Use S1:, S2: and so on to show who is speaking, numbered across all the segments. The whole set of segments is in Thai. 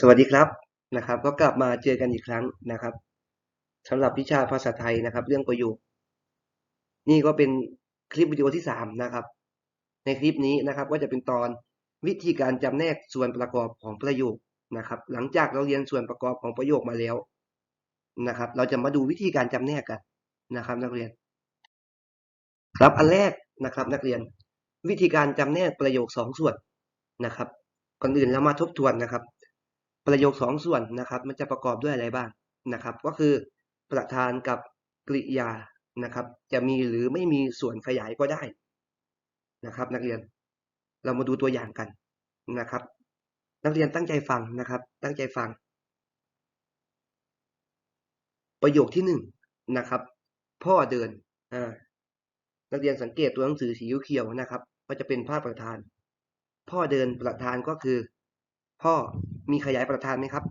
S1: สวัสดีครับนะครับ ก็กลับมาเจอกันอีกครั้งนะครับสำหรับวิชาภาษาไทยนะครับ เรื่องประโยค นี่ก็เป็นคลิปวิดีโอที่สามนะครับ ในคลิปนี้นะครับ ก็จะเป็นตอนวิธีการจำแนกส่วนประกอบของประโยคนะครับ หลังจากเราเรียนส่วนประกอบของประโยคมาแล้วนะครับ เราจะมาดูวิธีการจำแนกกันนะครับ นักเรียน ครับอันแรกนะครับ นักเรียน วิธีการจำแนกประโยคสองส่วนนะครับ ก่อนอื่นเรามาทบทวนนะครับ ประโยคสองส่วนนะครับ มันจะประกอบด้วยอะไรบ้างนะครับ ก็คือประธานกับกริยานะครับ จะมีหรือไม่มีส่วนขยายก็ได้นะครับ นักเรียนเรามาดูตัวอย่างกันนะครับ นักเรียนตั้งใจฟังนะครับ ตั้งใจฟัง ประโยคที่หนึ่งนะครับ พ่อเดินอ่านักเรียนสังเกตตัวหนังสือสีเขียวนะครับ ก็จะเป็นภาพประธาน พ่อเดินประธานก็คือ พ่อ มีขยายประธานไหมครับ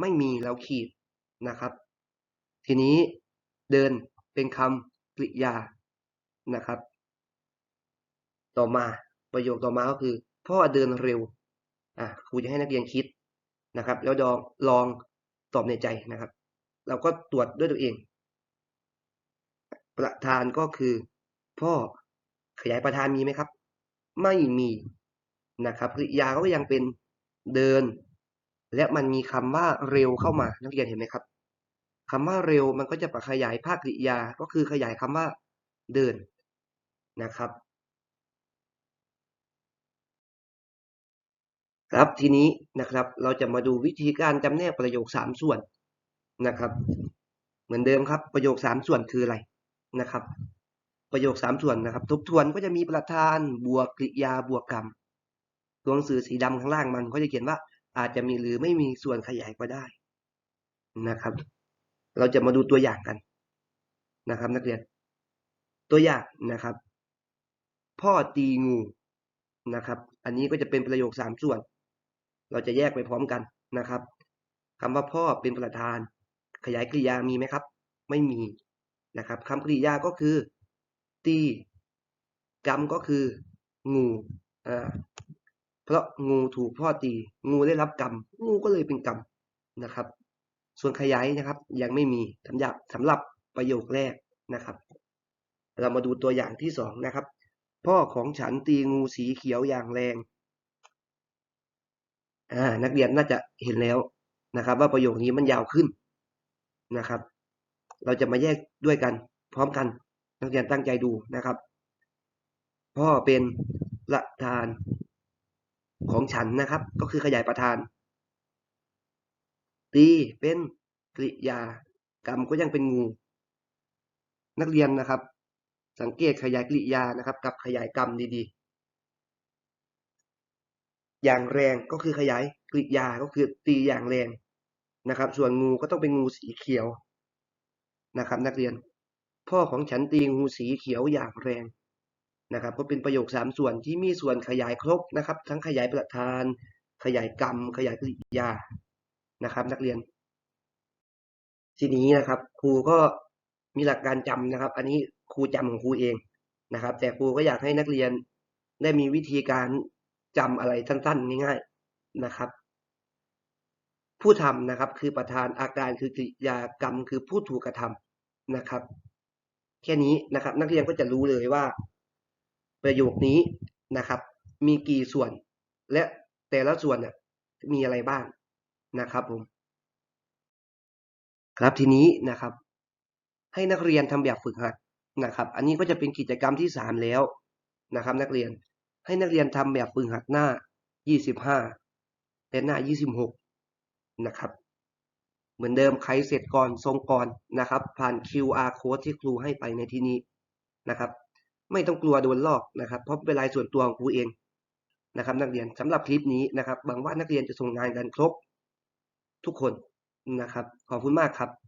S1: ไม่มีเราขีดนะครับ ทีนี้เดินเป็นคำกริยานะครับ ต่อมาประโยคต่อมาก็คือ พ่อเดินเร็วอะครูจะให้นักเรียนคิดนะครับ แล้วลองลองตอบในใจนะครับ เราก็ตรวจด้วยตัวเอง ประธานก็คือ พ่อขยายประธานมีไหมครับ ไม่มีนะครับกริยาก็ยังเป็นเดิน และมันมีคำว่าเร็วเข้ามานักเรียนเห็นไหมครับคำว่าเร็วมันก็จะขยายภาคกริยา ก็คือขยายคำว่าเดินนะครับ ครับทีนี้นะครับเราจะมาดูวิธีการจำแนกประโยคสามส่วนนะครับ เหมือนเดิมครับประโยคสามส่วนคืออะไรนะครับ ประโยคสามส่วนนะครับ ทบทวนก็จะมีประธานบวกกริยาบวกกรรมตัวหนังสือสีดำข้างล่างมันก็จะเขียนว่า อาจจะมีหรือไม่มีส่วนขยายก็ได้นะครับ เราจะมาดูตัวอย่างกันนะครับ นักเรียน ตัวอย่างนะครับ พ่อตีงูนะครับ อันนี้ก็จะเป็นประโยคสามส่วน เราจะแยกไปพร้อมกันนะครับคำว่าพ่อเป็นประธาน ขยายกริยามีไหมครับ ไม่มีนะครับคำกริยาก็คือ ตีกรรมก็คือ งูอ่า เพราะงูถูกพ่อตี งูได้รับกรรม งูก็เลยเป็นกรรมนะครับ ส่วนขยายนะครับ ยังไม่มีสำหรับสำหรับประโยคแรกนะครับ เรามาดูตัวอย่างที่สองนะครับ พ่อของฉันตีงูสีเขียวอย่างแรงอ่านักเรียนน่าจะเห็นแล้วนะครับ ว่าประโยคนี้มันยาวขึ้นนะครับ เราจะมาแยกด้วยกัน พร้อมกัน นักเรียนตั้งใจดูนะครับ พ่อเป็นประธาน ของฉันนะครับ ก็คือขยายประธานตีเป็นกริยากรรมก็ยังเป็นงู นักเรียนนะครับ สังเกตขยายกริยานะครับ กับขยายกรรมดีๆ อย่างแรงก็คือขยายกริยาก็คือตีอย่างแรงนะครับ ส่วนงูก็ต้องเป็นงูสีเขียวนะครับ นักเรียน พ่อของฉันตีงูสีเขียวอย่างแรง นะครับก็เป็นประโยคสามส่วนที่มีส่วนขยายครบนะครับ ทั้งขยายประธาน ขยายกรรม ขยายกริยานะครับ นักเรียน ทีนี้นะครับ ครูก็มีหลักการจำนะครับ อันนี้ครูจำของครูเองนะครับ แต่ครูก็อยากให้นักเรียนได้มีวิธีการจำอะไรสั้นๆ ง่าย ๆนะครับ ผู้ทำนะครับ คือประธานอาการคือกริยากรรม คือผู้ถูกกระทำนะครับ แค่นี้นะครับ นักเรียนก็จะรู้เลยว่า ประโยคนี้นะครับ มีกี่ส่วน และแต่ละส่วนน่ยมีอะไรบ้างนะครับผม ครับทีนี้นะครับ ให้นักเรียนทำแบบฝึกหัดนะครับ อันนี้ก็จะเป็นกิจกรรมที่สามแล้วนะครับ นักเรียนให้นักเรียนทำแบบฝึกหัดหน้ายี่สิบห้าและหน้ายี่สิบหกนะครับ เหมือนเดิมใครเสร็จก่อนทรงก่อนนะครับ ผ่าน QR code ที่ครูให้ไปในที่นี้นะครับ ไม่ต้องกลัวโดนลอกนะครับ เพราะเป็นรายส่วนตัวของครูเองนะครับ นักเรียนสำหรับคลิปนี้นะครับหวังว่านักเรียนจะส่งงานกันครบทุกคนนะครับ ขอบคุณมากครับ